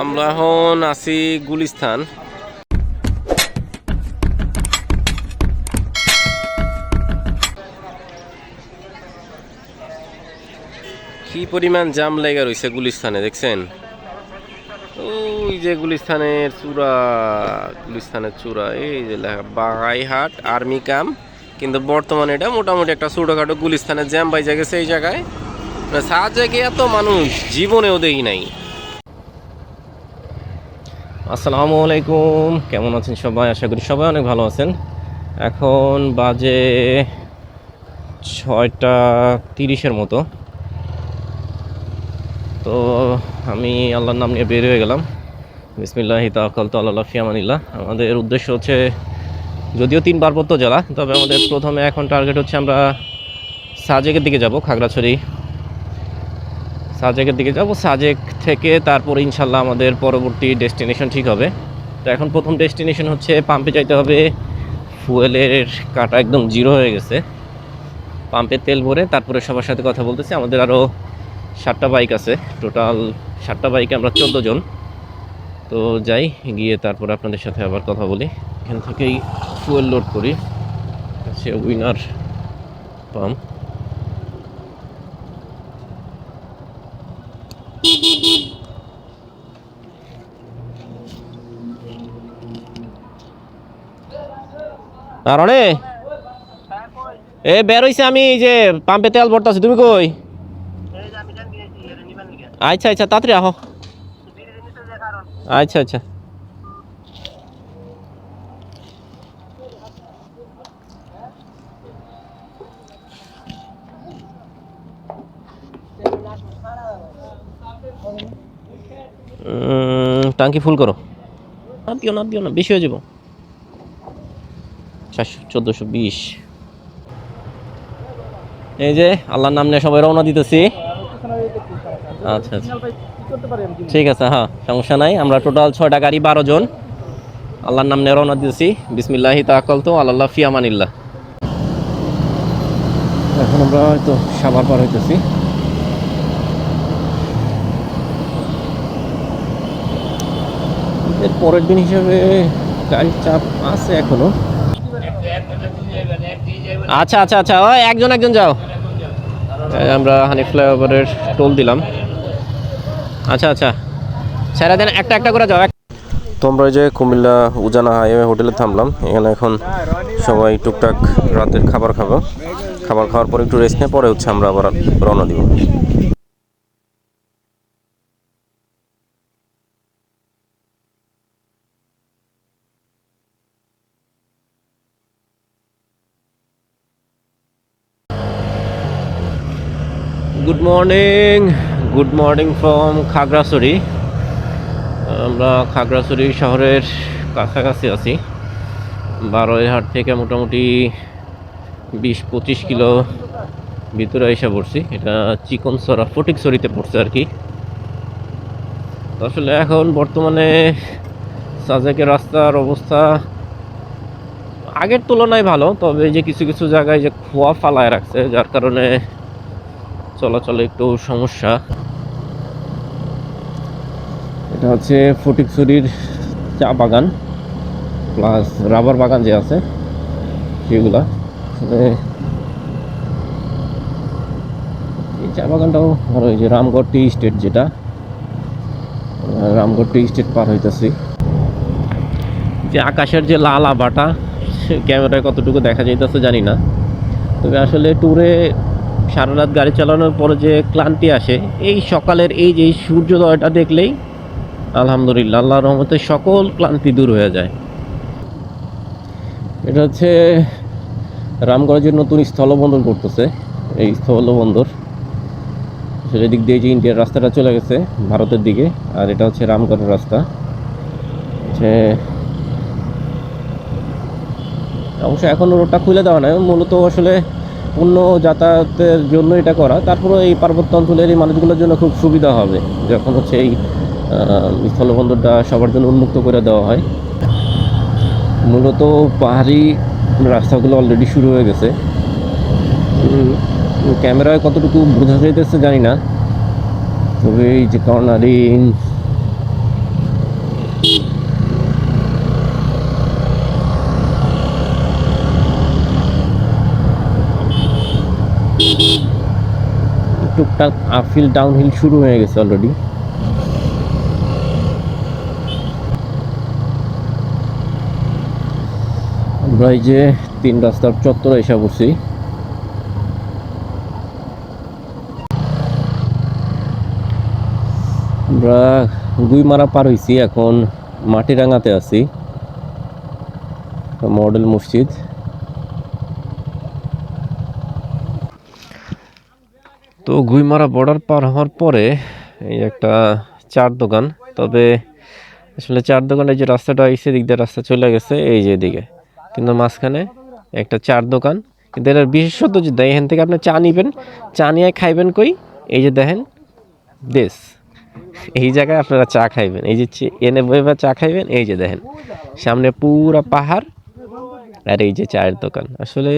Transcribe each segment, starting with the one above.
আমরা এখন আছি গুলিস্তান। কি পরিমাণ জাম লেগে রয়েছে গুলিস্তানে, দেখছেন? ওই যে গুলিস্তানের চূড়া গুলিস্তানের চূড়া, এই যে বাগাইহাট আর্মি ক্যাম্প। কিন্তু বর্তমানে এটা মোটামুটি একটা ছোটোখাটো গুলিস্তানের জ্যাম বাইজা গেছে এই জায়গায়। সাত জায়গায় এত মানুষ, জীবনেও দেখি নাই। আসসালামু আলাইকুম। কেমন আছেন সবাই? আশা করি সবাই অনেক ভালো আছেন। এখন বাজে ছয়টা তিরিশের মতো। তো আমি আল্লাহর নাম নিয়ে বের হয়ে গেলাম। বিসমিল্লাহি তাকাল তো আল্লাহ ফিয়ামানিল্লাহ আমাদের উদ্দেশ্য হচ্ছে, যদিও তিন পার্বত্য জেলা, তবে আমাদের প্রথমে এখন টার্গেট হচ্ছে আমরা সাজেকের দিকে যাব, খাগড়াছড়ি। সাজেকের দিকে যাব। সাজেক থেকে তারপর ইনশাল্লাহ আমাদের পরবর্তী ডেস্টিনেশন ঠিক হবে। তো এখন প্রথম ডেস্টিনেশন হচ্ছে পাম্পে যাইতে হবে। ফুয়েলের কাটা একদম জিরো হয়ে গেছে। পাম্পে তেল ভরে তারপরে সবার সাথে কথা বলতেছি। আমাদের আরও সাতটা বাইক আছে। টোটাল সাতটা বাইকে আমরা চোদ্দ জন। তো যাই, গিয়ে তারপরে আপনাদের সাথে আবার কথা বলি। এখান থেকেই ফুয়েল লোড করি। সে উইনার পাম্প আর এ, বের হইছে আমি যে পাম্পে তেল ভরতাছি, তুমি কই? আচ্ছা আচ্ছা তাড়াতাড়ি আহ। আচ্ছা আচ্ছা। টাঙ্কি ফুল করো। না দিও না দিও না, বেশি হয়ে যাব। চারশো, চোদ্দোশো বিশ। এই যে আল্লাহর নাম নিয়ে সবাই রওনা দিতেছি। আচ্ছা আচ্ছা। ঠিক আছে হ্যাঁ সমস্যা নাই। আমরা টোটাল ছয়টা গাড়ি, বারো জন। আল্লাহর নাম নিয়ে রওনা দিতেছি। বিসমিল্লাহি তাকল তো আল্লাহ ফিয়ামানিল্লাহ এখন আমরা হয়তো সাবার পার হইতেছি। এর পরের দিন হিসেবে গাড়ির চাপ আছে এখনও। আচ্ছা আচ্ছা আচ্ছা। ওই, একজন একজন যাও। আমরা হানি ফ্লাইওভারের টোল দিলাম। আচ্ছা আচ্ছা। সারা দিন, একটা একটা করে যাও। তোমরা যে কুমিল্লা উজানা হাইওয়ে হোটেলে থামলাম। এখানে এখন সবাই টুকটাক রাতের খাবার খাব। খাবার খাওয়ার পরে একটু রেস্ট নিয়ে পরে হচ্ছে আমরা আবার রওনা দিব good morning, good morning from Khagrachari. আমরা খাগড়াছড়ি শহরের কাছাকাছি আছি। বারোইহাট থেকে মোটামুটি বিশ পঁচিশ কিলো ভিতরে এসে পড়ছি। এটা চিকনসরা ফটিকছড়িতে পড়ছে আর কি। আসলে এখন বর্তমানে সাজেকের রাস্তার অবস্থা আগের তুলনায় ভালো, তবে যে কিছু কিছু জায়গায় যে খোয়া ফালায় রাখছে, যার কারণে চলাচলে একটু সমস্যা। এটা হচ্ছে ফটিকছড়ির চা বাগান, প্লাস রাবার বাগান যে আছে, সেগুলা। এই চা বাগানটাও ভালো এই যে রামগড় টি স্টেট যেটা, রামগড় টি স্টেট পার হইতেছি। যে আকাশের যে লাল আবাটা সে ক্যামেরায় কতটুকু দেখা যাইতেছে জানি না। তবে আসলে ট্যুরে সারা রাত গাড়ি চালানোর পরে যে ক্লান্তি আসে, এই সকালের এই যে সূর্যোদয়টা দেখলেই আলহামদুলিল্লাহ আল্লাহ রহমতে সকল ক্লান্তি দূর হয়ে যায়। এটা হচ্ছে রামগঞ্জের নতুন স্থলবন্দর করতেছে, এই স্থলবন্দর। সেটা দিক দিয়ে যে ইন্ডিয়ার রাস্তাটা চলে গেছে, ভারতের দিকে, আর এটা হচ্ছে রামগড়ের রাস্তা। হচ্ছে অবশ্য এখন রোডটা খুলে দেওয়া নয় মূলত আসলে পণ্য যাতায়াতের জন্য এটা করা। তারপরে এই পার্বত্য অঞ্চলের এই মানুষগুলোর জন্য খুব সুবিধা হবে, যখন হচ্ছে এই স্থলবন্দরটা সবার জন্য উন্মুক্ত করে দেওয়া হয়। মূলত পাহাড়ি রাস্তাগুলো অলরেডি শুরু হয়ে গেছে। ক্যামেরায় কতটুকু বোঝা যাইতেছে জানি না। তবে এই যে কর্নারিং টুকটাক আফিল ডাউনহিল শুরু হয়ে গেছে অলরেডি আমরা এই যে তিন রাস্তার চত্বরে এসে পড়ছি। আমরা গুইমারা পার হইছি, এখন মাটিরাঙ্গাতে আছি। মডেল মসজিদ। তো গুইমারা বর্ডার পার হওয়ার পরে এই একটা চার দোকান, তবে আসলে চার দোকানের যে রাস্তাটা এসে দিক দিয়ে রাস্তা চলে গেছে, এই যে দিকে কিন্তু মাঝখানে একটা চার দোকান, কিন্তু এটার বিশেষত যে এখান থেকে আপনি চা নিবেন, চা নিয়ে খাইবেন কই? এই যে দেখেন, দেশ। এই জায়গায় আপনারা চা খাইবেন, এই যে এনে এনে বইবা চা খাইবেন, এই যে দেখেন। সামনে পুরা পাহাড় আর এই যে চায়ের দোকান। আসলে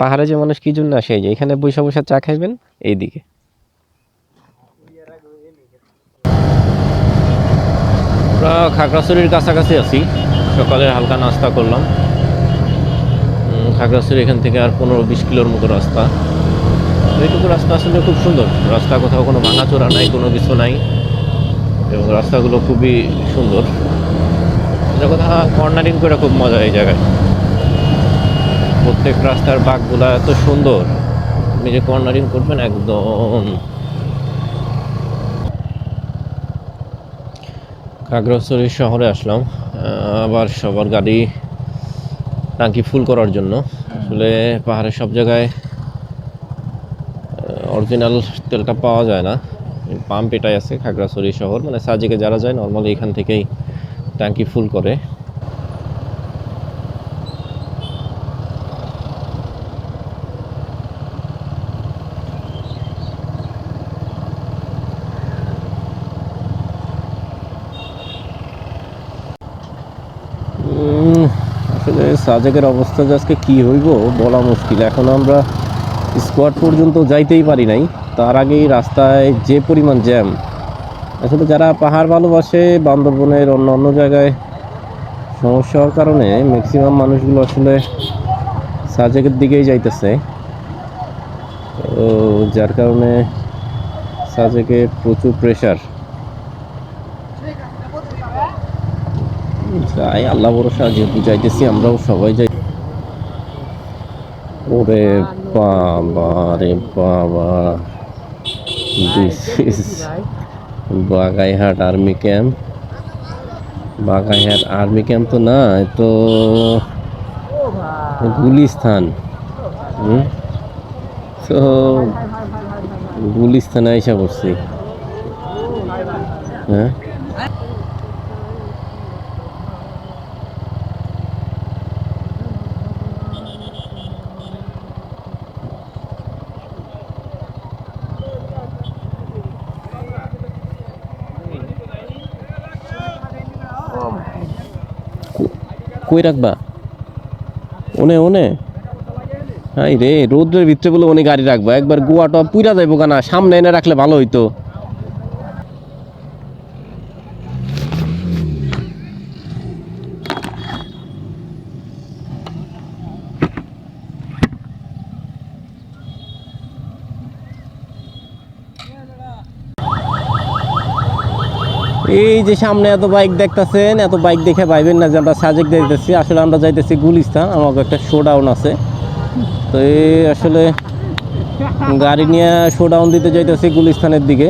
পাহাড়ে যে মানুষ কি জন্য আসে? যে এখানে বৈশা বৈশা চা খাইবেন, এইদিকে। আমরা খাগড়াছড়ির কাছাকাছি আছি। সকালে হালকা নাস্তা করলাম। খাগড়াছড়ি এখান থেকে আর পনেরো বিশ কিলোর মতো রাস্তা। এইটুকু রাস্তা আসলে খুব সুন্দর। রাস্তা কোথাও কোনো ভাঙাচোরা নাই, কোনো কিছু নাই। এবং রাস্তাগুলো খুবই সুন্দর। এটা কথা কর্নারিং করে খুব মজা এই জায়গায়। প্রত্যেক রাস্তার বাঘগুলা এত সুন্দর। আপনি যে কর্নারিং করবেন, একদম। খাগড়াছড়ি শহরে আসলাম আবার সবার গাড়ি টাঙ্কি ফুল করার জন্য। আসলে পাহাড়ের সব জায়গায় অরিজিনাল তেলটা পাওয়া যায় না। পাম্প এটাই আছে, খাগড়াছড়ি শহর। মানে সাজিকে যারা যায় নর্মালি এখান থেকেই ট্যাঙ্কি ফুল করে। সাজেকের অবস্থা যে আজকে কি হইব, বলা মুশকিল। এখন আমরা স্কোয়াড পর্যন্ত যাইতেই পারি নাই। তার আগেই রাস্তায় যে পরিমাণ জ্যাম আসলে যারা পাহাড় ভালোবাসে, বান্দরবনের অন্য অন্য জায়গায় সমস্যা হওয়ার কারণে ম্যাক্সিমাম মানুষগুলো আসলে সাজেকের দিকেই যাইতেছে। তো যার কারণে সাজেকে প্রচুর প্রেশার যাই, আল্লাহ ভরসা যেহেতু যাইতেছি আমরাও সবাই যাই। ওরে বাবা, রে বাবা। This is Baghaihat army camp. Baghaihat army camp তো না তো গুলিস্থান। হুম? তো গুলিস্থানে আইসা করছি হ্যাঁ? কই রাখবা? ওনে ওনে হাই রে, রোদ্রের ভিতরে বলে উনি গাড়ি রাখবা। একবার গোয়াটা পুরা যাইবো কানা সামনে এনে রাখলে ভালো হইতো। এই যে সামনে এত বাইক দেখতেছেন, এত বাইক দেখে ভাইবেন না যে আমরা সাজেক যাইতেছি। আসলে আমরা যাইতেছি গুলিস্তান, আমাকে একটা শো ডাউন আছে। তো এই আসলে গাড়ি নিয়ে শো ডাউন দিতে যাইতেছি গুলিস্তানের দিকে।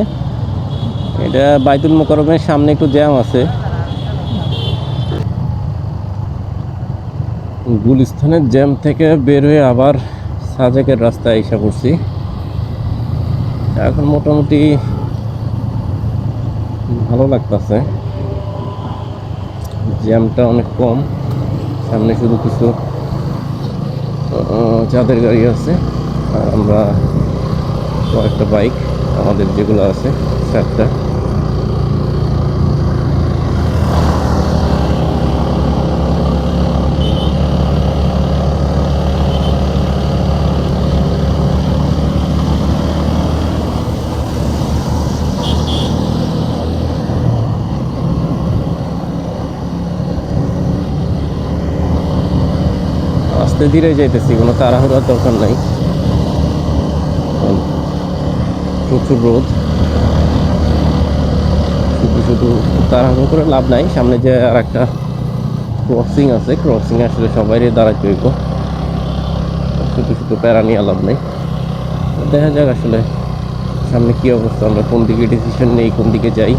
এটা বাইতুল মোকরমের সামনে একটু জ্যাম আছে। গুলিস্তানের জ্যাম থেকে বের হয়ে আবার সাজেকের রাস্তায় এসে পড়ছি। এখন মোটামুটি ভালো লাগতেছে। জ্যামটা অনেক কম। সামনে শুধু কিছু চাঁদের গাড়ি আছে। আর আমরা কয়েকটা বাইক, আমাদের যেগুলো আছে চারটা আস্তে ধীরে যাইতেছি, কোনো তাড়াহুড়ার দরকার নাই। প্রচুর রোদ। শুধু শুধু তাড়াহুড়ো করে লাভ নাই, সামনে যে আর একটা ক্রসিং আছে ক্রসিং আসলে সবাই দাঁড়াতে হইব। শুধু শুধু প্যারা নিয়ে লাভ নেই। দেখা যাক আসলে সামনে কী অবস্থা, আমরা কোন দিকে ডিসিশন নেই, কোন দিকে যাই,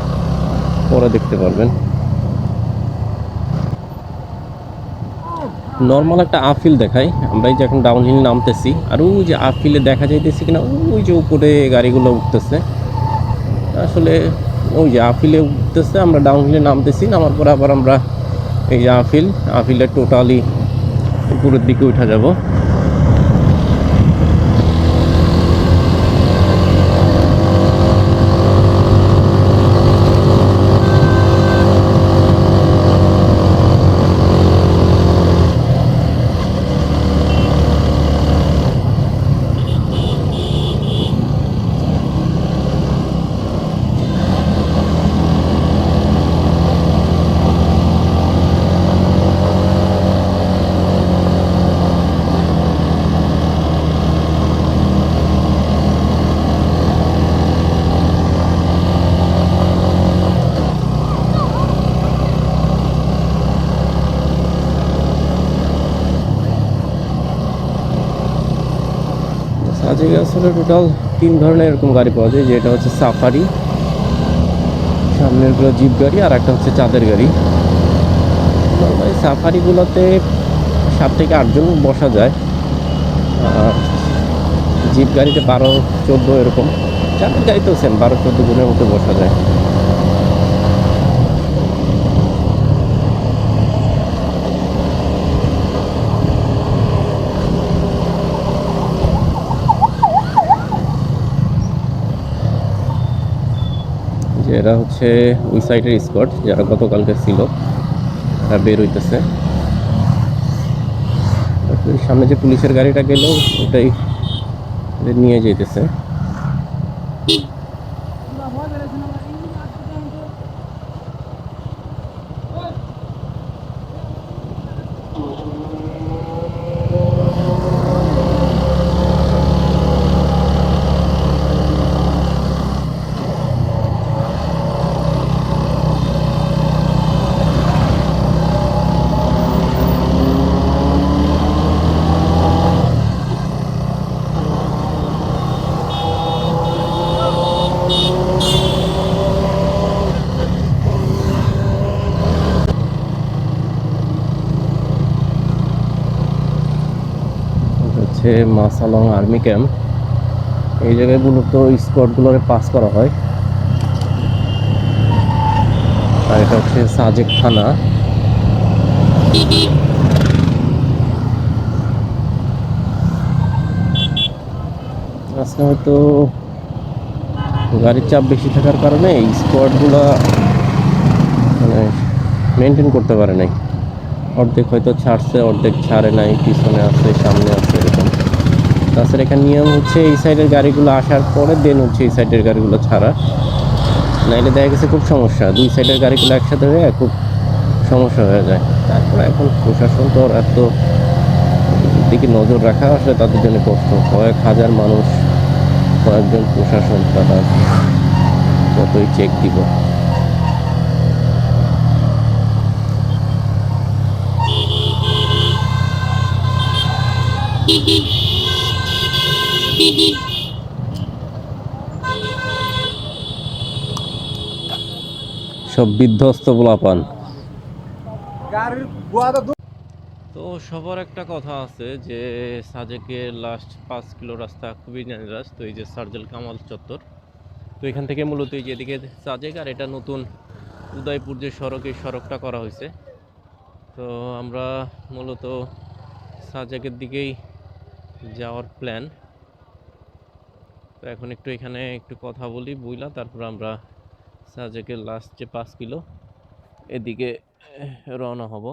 পরে দেখতে পারবেন। নর্মাল একটা আফিল দেখায় আমরা যে এখন ডাউন হিল নামতেছি। আর ওই যে আফিলে দেখা যাইতেছি কিনা, ওই যে উপরে গাড়িগুলো উঠতেছে। আসলে ওই যে আফিলে উঠতেছে, আমরা ডাউন হিলে নামতেছি, নামার পরে আবার আমরা এই যে আফিল আফিলে টোটালি উপরের দিকে উঠা যাব সাজেকে আসলে টোটাল তিন ধরনের এরকম গাড়ি পাওয়া যায়, যেটা হচ্ছে সাফারি সামনেরগুলো জিপ গাড়ি, আর একটা হচ্ছে চাঁদের গাড়ি। নর্মালি সাফারিগুলোতে সাত থেকে আটজন বসা যায়, আর জিপ গাড়িতে বারো, চোদ্দ এরকম। চাঁদের গাড়িতেও সেম বারো, চোদ্দ জনের মতো বসা যায়। যে এরা হচ্ছে ওই সাইডের স্কট যারা গতকালকে ছিল। তারা বের হইতেছে। সামনে যে পুলিশের গাড়িটা গেল, ওটাই নিয়ে যেতেছে এটা হচ্ছে মাসালং আর্মি ক্যাম্প। এই জায়গায় মূলত স্কোয়াডগুলোরে পাস করা হয়। আর এটা হচ্ছে সাজেক থানা। আজকে হয়তো গাড়ির চাপ বেশি থাকার কারণে এই স্কোয়াডগুলো মানে মেনটেন করতে পারে নাই। অর্ধেক হয়তো ছাড়ছে, অর্ধেক ছাড়ে নাই, পিছনে আছে, সামনে আছে। তাছাড়া এখানে নিয়ম হচ্ছে এই সাইডের গাড়িগুলো আসার পরে দেন হচ্ছে এই সাইডের গাড়িগুলো ছাড়া নাইলে দেখা গেছে খুব সমস্যা, দুই সাইডের গাড়িগুলো একসাথে হয়ে খুব সমস্যা হয়ে যায়। তারপরে এখন প্রশাসন তো এত দিকে নজর রাখা আসলে তাদের জন্য কষ্ট। কয়েক হাজার মানুষ, কয়েকজন প্রশাসন তারা কতই চেক দিব। সব বিধ্বস্ত পোলাপান। তো সবার একটা কথা আছে যে সাজেকের লাস্ট পাঁচ কিলো রাস্তা খুবই ডেঞ্জারাস তো এই যে সার্জেল কামাল চত্বর। তো এখান থেকে মূলত এই যেদিকে সাজেক আর এটা নতুন উদয়পুর যে সড়ক এই সড়কটা করা হয়েছে। তো আমরা মূলত সাজেকের দিকেই যাওয়ার প্ল্যান তো এখন একটু এখানে একটু কথা বলি বুইলা তারপর আমরা সাজেকের লাস্ট যে পাঁচ কিলো এদিকে রওনা হব।